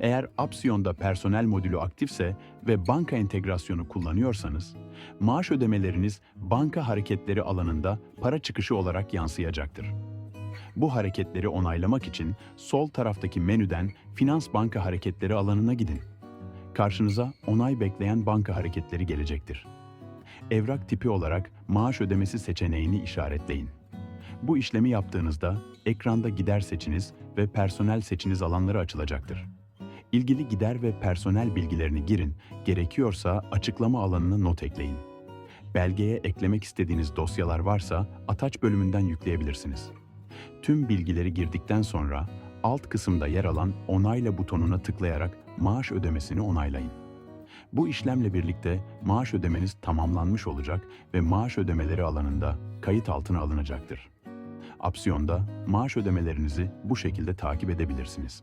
Eğer Apsiyon'da personel modülü aktifse ve banka entegrasyonu kullanıyorsanız, maaş ödemeleriniz banka hareketleri alanında para çıkışı olarak yansıyacaktır. Bu hareketleri onaylamak için sol taraftaki menüden Finans Banka Hareketleri alanına gidin. Karşınıza onay bekleyen banka hareketleri gelecektir. Evrak tipi olarak maaş ödemesi seçeneğini işaretleyin. Bu işlemi yaptığınızda ekranda gider seçiniz ve personel seçiniz alanları açılacaktır. İlgili gider ve personel bilgilerini girin, gerekiyorsa açıklama alanına not ekleyin. Belgeye eklemek istediğiniz dosyalar varsa Ataç bölümünden yükleyebilirsiniz. Tüm bilgileri girdikten sonra alt kısımda yer alan onayla butonuna tıklayarak maaş ödemesini onaylayın. Bu işlemle birlikte maaş ödemeniz tamamlanmış olacak ve maaş ödemeleri alanında kayıt altına alınacaktır. Apsiyon'da maaş ödemelerinizi bu şekilde takip edebilirsiniz.